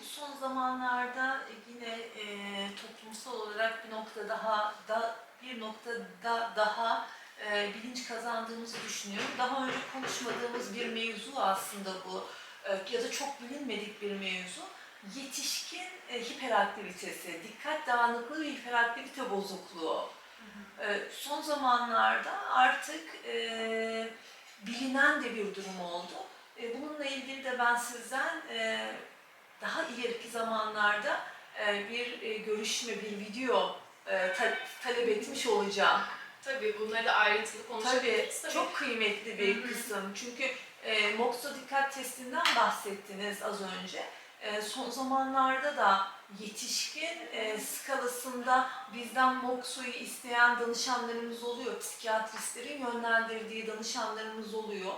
bu son zamanlarda yine e, toplumsal olarak bir nokta daha da bir noktada daha e, bilinç kazandığımızı düşünüyorum. Daha önce konuşmadığımız bir mevzu aslında bu E, ya da çok bilinmedik bir mevzu. Yetişkin e, hiperaktivitesi, dikkat dağınıklığı ve hiperaktivite bozukluğu. E, son zamanlarda artık e, bilinen de bir durum oldu. E, bununla ilgili de ben sizden e, daha ileriki zamanlarda e, bir e, görüşme, bir video e, ta- talep etmiş olacağım. Tabii bunları ayrıntılı konuşabiliriz. Tabii. çok kıymetli bir Hı hı. kısım. Çünkü e, Moxo dikkat testinden bahsettiniz az önce. E, son zamanlarda da yetişkin e, skalasında bizden Moxo'yu isteyen danışanlarımız oluyor. Psikiyatristlerin yönlendirdiği danışanlarımız oluyor.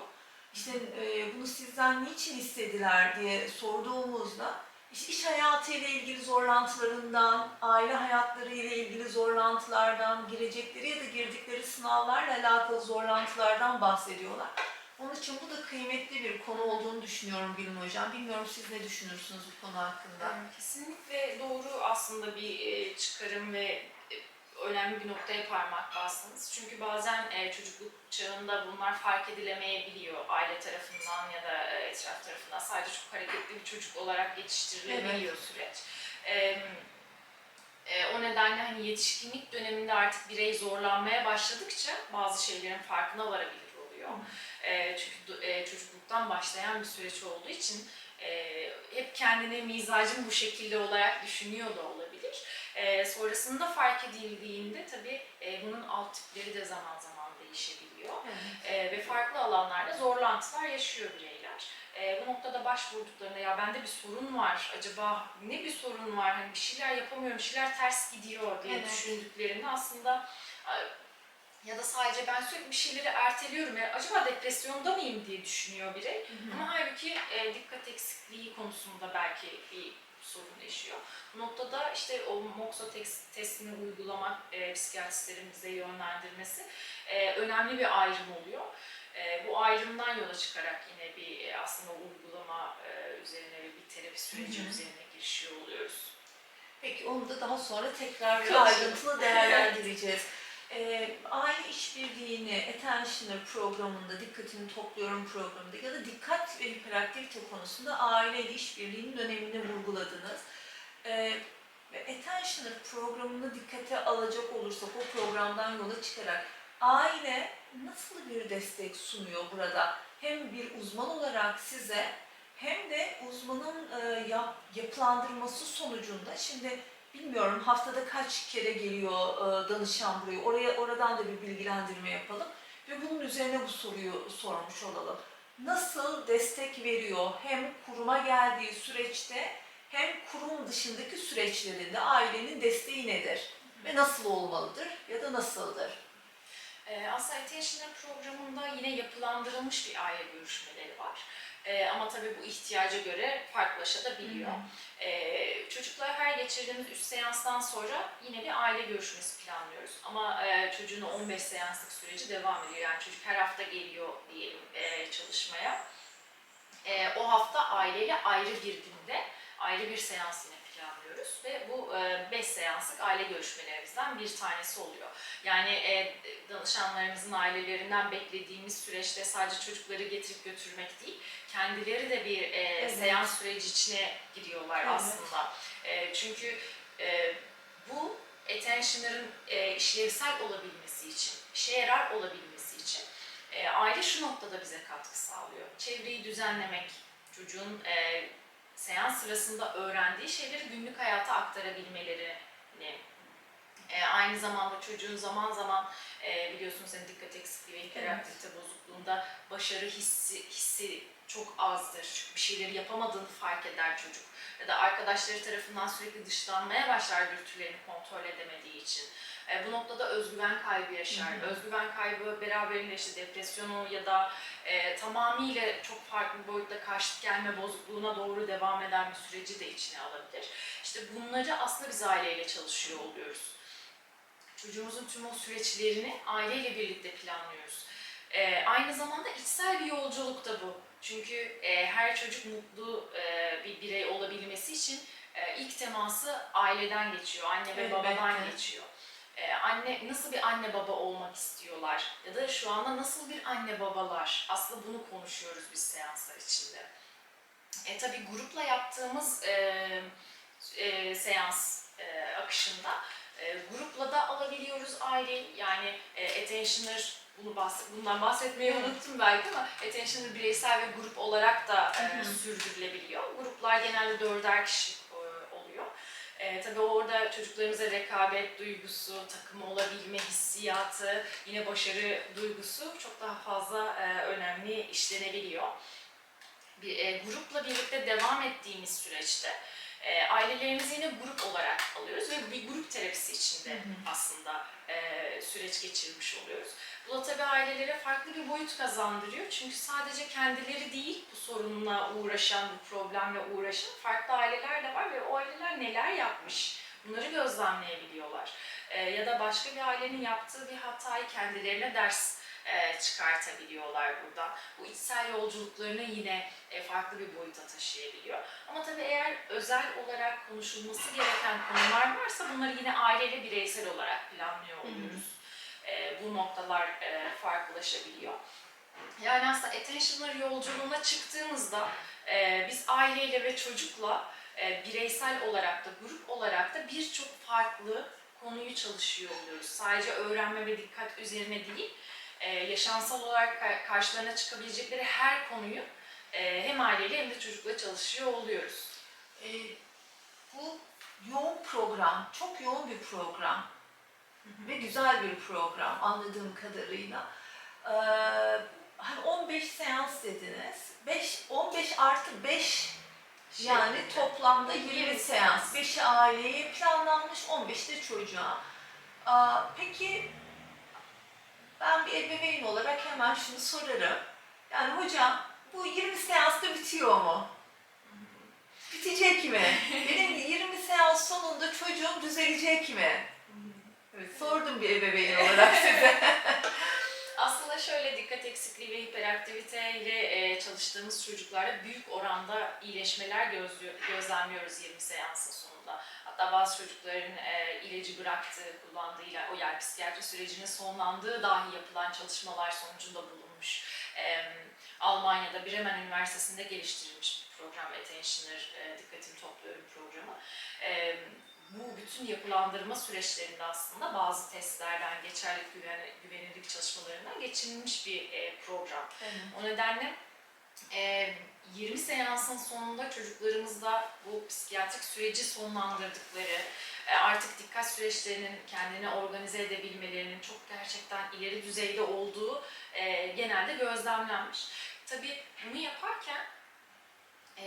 İşte e, bunu sizden niçin istediler diye sorduğumuzda işte iş hayatı ile ilgili zorlantılarından, aile hayatları ile ilgili zorlantılardan, girecekleri ya da girdikleri sınavlarla alakalı zorlantılardan bahsediyorlar. Onun için bu da kıymetli bir konu olduğunu düşünüyorum Bilim Hocam. Bilmiyorum siz ne düşünürsünüz bu konu hakkında? Kesinlikle doğru aslında bir e, çıkarım ve önemli bir noktaya parmak bastınız. Çünkü bazen e, çocukluk çağında bunlar fark edilemeyebiliyor aile tarafından ya da e, etraf tarafından. Sadece çok hareketli bir çocuk olarak yetiştirilebiliyor süreç. E, e, o nedenle hani yetişkinlik döneminde artık birey zorlanmaya başladıkça bazı şeylerin farkına varabilir oluyor. E, çünkü e, çocukluktan başlayan bir süreç olduğu için e, hep kendini mizacım bu şekilde olarak düşünüyor da olabilir. E, sonrasında fark edildiğinde tabii e, bunun alt tipleri de zaman zaman değişebiliyor. Evet. E, ve farklı alanlarda zorlantılar yaşıyor bireyler. E, bu noktada başvurduklarında ya bende bir sorun var, acaba ne bir sorun var, hani bir şeyler yapamıyorum, bir şeyler ters gidiyor diye Evet. düşündüklerinde aslında ya da sadece ben sürekli bir şeyleri erteliyorum ya acaba depresyonda mıyım diye düşünüyor birey. Ama halbuki e, dikkat eksikliği konusunda belki bir sorun yaşıyor. Bu noktada işte o MOXO tes- testini uygulamak, e, psikiyatristlerin bize yönlendirmesi e, önemli bir ayrım oluyor. E, bu ayrımdan yola çıkarak yine bir e, aslında uygulama e, üzerine ve bir terapi süreci üzerine girişiyor oluyoruz. Peki onu da daha sonra tekrar bir ayrıntılı değerlendireceğiz. Ee, aile işbirliğini Attentioner programında, dikkatini topluyorum programında ya da dikkat ve hiperaktivite konusunda aile ile işbirliğinin önemini vurguladınız. Ee, ve Attentioner programını dikkate alacak olursak o programdan yola çıkarak aile nasıl bir destek sunuyor burada? Hem bir uzman olarak size hem de uzmanın e, yap, yapılandırması sonucunda şimdi bilmiyorum haftada kaç kere geliyor e, danışan buraya oraya oradan da bir bilgilendirme yapalım ve bunun üzerine bu soruyu sormuş olalım. Nasıl destek veriyor hem kuruma geldiği süreçte hem kurum dışındaki süreçlerinde ailenin desteği nedir ve nasıl olmalıdır ya da nasıldır? Ee, aslında programında yine yapılandırılmış bir aile görüşmeleri var. Ee, ama tabii bu ihtiyaca göre farklılaşabiliyor. Ee, çocuklar her geçirdiğimiz 3 seanstan sonra yine bir aile görüşmesi planlıyoruz. Ama e, çocuğun o 15 seanslık süreci devam ediyor. Yani çocuk her hafta geliyor diyelim e, çalışmaya. E, o hafta aileyle ayrı bir günde ayrı bir seans yine planlıyoruz ve bu 5 seanslık aile görüşmelerimizden bir tanesi oluyor. Yani e, danışanlarımızın ailelerinden beklediğimiz süreçte sadece çocukları getirip götürmek değil, kendileri de bir e, Evet. seans süreci içine giriyorlar Evet. aslında. E, çünkü e, bu attention'ların e, işlevsel olabilmesi için, işe yarar olabilmesi için e, aile şu noktada bize katkı sağlıyor. Çevreyi düzenlemek, çocuğun e, seans sırasında öğrendiği şeyleri günlük hayata aktarabilmelerini e, aynı zamanda çocuğun zaman zaman e, biliyorsunuz senin dikkat eksikliği ve hiperaktivite bozukluğunda başarı hissi, hissi çok azdır. Çünkü bir şeyleri yapamadığını fark eder çocuk. Ya da arkadaşları tarafından sürekli dışlanmaya başlar dürtülerini kontrol edemediği için. E, bu noktada özgüven kaybı yaşar. Hı hı. Özgüven kaybı beraberinde işte depresyonu ya da e, tamamıyla çok farklı boyutta karşıt gelme bozukluğuna doğru devam eden bir süreci de içine alabilir. İşte bunları aslında biz aileyle çalışıyor oluyoruz. Çocuğumuzun tüm o süreçlerini aileyle birlikte planlıyoruz. E, aynı zamanda içsel bir yolculuk da bu. Çünkü e, her çocuk mutlu e, bir birey olabilmesi için e, ilk teması aileden geçiyor, anne ve Elbette. babadan geçiyor. E, anne nasıl bir anne baba olmak istiyorlar ya da şu anda nasıl bir anne babalar? Aslında bunu konuşuyoruz biz seanslar içinde. E, tabii grupla yaptığımız e, e, seans e, akışında e, grupla da alabiliyoruz aileyi. Yani e, attentioner bunu bahs bundan bahsetmeyi unuttum belki ama attentioner bireysel ve grup olarak da e, sürdürülebiliyor. Gruplar genelde dörder kişi e, tabii orada çocuklarımıza rekabet duygusu, takım olabilme hissiyatı, yine başarı duygusu çok daha fazla e, önemli işlenebiliyor. Bir e, grupla birlikte devam ettiğimiz süreçte e, ailelerimizi yine grup olarak alıyoruz ve bir grup terapisi içinde Hı hı. aslında e, süreç geçirmiş oluyoruz. Bu da tabii ailelere farklı bir boyut kazandırıyor. Çünkü sadece kendileri değil bu sorunla uğraşan, bu problemle uğraşan farklı aileler de var ve o aileler neler yapmış bunları gözlemleyebiliyorlar. E, ya da başka bir ailenin yaptığı bir hatayı kendilerine ders e, çıkartabiliyorlar buradan. Bu içsel yolculuklarını yine e, farklı bir boyuta taşıyabiliyor. Ama tabii eğer özel olarak konuşulması gereken konular varsa bunları yine aileyle bireysel olarak planlıyor hı. oluyoruz. E, bu noktalar e, farklılaşabiliyor. Yani aslında attentioner yolculuğuna çıktığımızda e, biz aileyle ve çocukla e, bireysel olarak da grup olarak da birçok farklı konuyu çalışıyor oluyoruz. Sadece öğrenme ve dikkat üzerine değil, e, yaşamsal olarak ka- karşılarına çıkabilecekleri her konuyu e, hem aileyle hem de çocukla çalışıyor oluyoruz. Ee, bu yoğun program, çok yoğun bir program ve güzel bir program anladığım kadarıyla. Ee, hani 15 seans dediniz. 5, 15 artı 5 yani Şeklinde. toplamda 20 20 seans. seans. 5'i aileye planlanmış, 15 de çocuğa. Aa, peki ben bir ebeveyn olarak hemen şunu sorarım. Yani hocam bu 20 seansta bitiyor mu? Bitecek mi? Benim 20 seans sonunda çocuğum düzelecek mi? Evet, sordum bir ebeveyn olarak size. Aslında şöyle dikkat eksikliği ve hiperaktivite ile e, çalıştığımız çocuklarda büyük oranda iyileşmeler gözlü- gözlemliyoruz 20 seansın sonunda. Hatta bazı çocukların e, ilacı bıraktığı, kullandığıyla o yani psikiyatri sürecinin sonlandığı dahi yapılan çalışmalar sonucunda bulunmuş. E, Almanya'da Bremen Üniversitesi'nde geliştirilmiş bir program Attentioner, e, dikkatimi topluyorum programı. E, bu bütün yapılandırma süreçlerinde aslında bazı testlerden, geçerlilik güven, güvenilirlik çalışmalarından geçirilmiş bir e, program. O nedenle e, 20 seansın sonunda çocuklarımızda bu psikiyatrik süreci sonlandırdıkları, e, artık dikkat süreçlerinin kendini organize edebilmelerinin çok gerçekten ileri düzeyde olduğu e, genelde gözlemlenmiş. Tabii bunu yaparken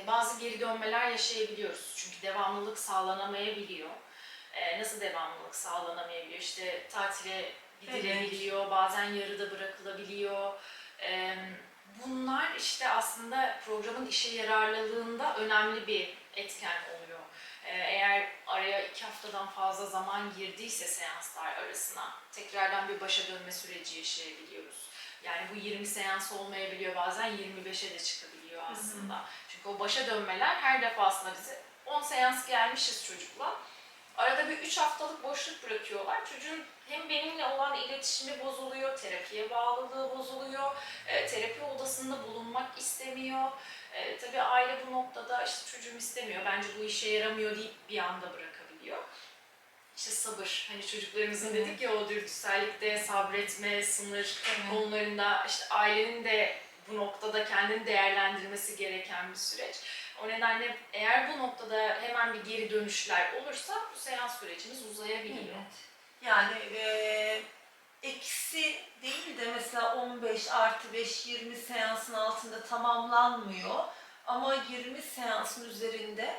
bazı geri dönmeler yaşayabiliyoruz. Çünkü devamlılık sağlanamayabiliyor. E, nasıl devamlılık sağlanamayabiliyor? İşte tatile gidilebiliyor, bazen yarıda bırakılabiliyor. E, bunlar işte aslında programın işe yararlılığında önemli bir etken oluyor. E, eğer araya iki haftadan fazla zaman girdiyse seanslar arasına tekrardan bir başa dönme süreci yaşayabiliyoruz. Yani bu 20 seans olmayabiliyor, bazen 25'e de çıkabiliyor aslında. Çünkü o başa dönmeler her defasında bize 10 seans gelmişiz çocukla. Arada bir 3 haftalık boşluk bırakıyorlar. Çocuğun hem benimle olan iletişimi bozuluyor, terapiye bağlılığı bozuluyor, e, terapi odasında bulunmak istemiyor. E, tabii aile bu noktada işte çocuğum istemiyor, bence bu işe yaramıyor deyip bir anda bırakabiliyor. İşte sabır, hani çocuklarımızın dedik ya o dürtüsellikte sabretme, sınır, konularında işte ailenin de bu noktada kendini değerlendirmesi gereken bir süreç. O nedenle eğer bu noktada hemen bir geri dönüşler olursa bu seans sürecimiz uzayabiliyor. Evet. Yani e, eksi değil de mesela 15 artı 5 20 seansın altında tamamlanmıyor ama 20 seansın üzerinde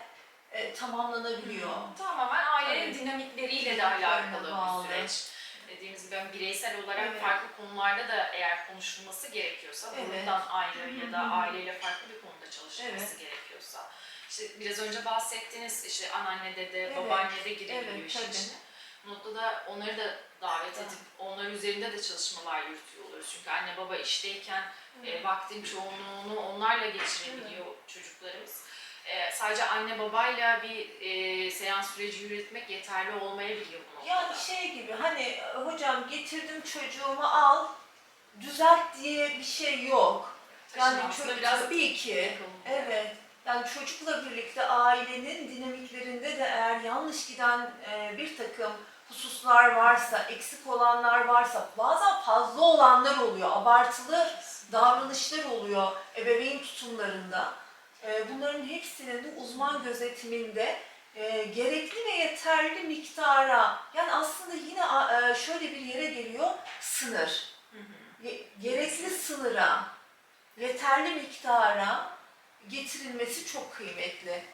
e, tamamlanabiliyor. Tamamen ailenin Evet. dinamikleriyle de alakalı bağlı. bir süreç. Dediğimiz gibi ben bireysel olarak Evet. farklı konularda da eğer konuşulması gerekiyorsa, Evet. bundan ayrı ya da aileyle farklı bir konuda çalışılması gerekiyorsa. İşte biraz önce bahsettiğiniz işte anneannede de, Evet. babaannede girebiliyor Evet, işin içine. Bu noktada onları da davet edip onlar üzerinde de çalışmalar yürütüyor oluruz. Çünkü anne baba işteyken e, vaktin çoğunluğunu onlarla geçirebiliyor çocuklarımız. E, sadece anne babayla bir e, seans süreci yürütmek yeterli olmayabiliyor bu noktada. Yani şey gibi hani hocam getirdim çocuğumu al düzelt diye bir şey yok. Yani çocuk biraz tabii ki evet yani çocukla birlikte ailenin dinamiklerinde de eğer yanlış giden e, bir takım hususlar varsa, eksik olanlar varsa, bazen fazla olanlar oluyor, abartılı davranışlar oluyor ebeveyn tutumlarında. E, bunların hepsinin de uzman gözetiminde e, gerekli ve yeterli miktara, yani aslında yine e, şöyle bir yere geliyor, sınır. Gerekli sınıra, yeterli miktara getirilmesi çok kıymetli.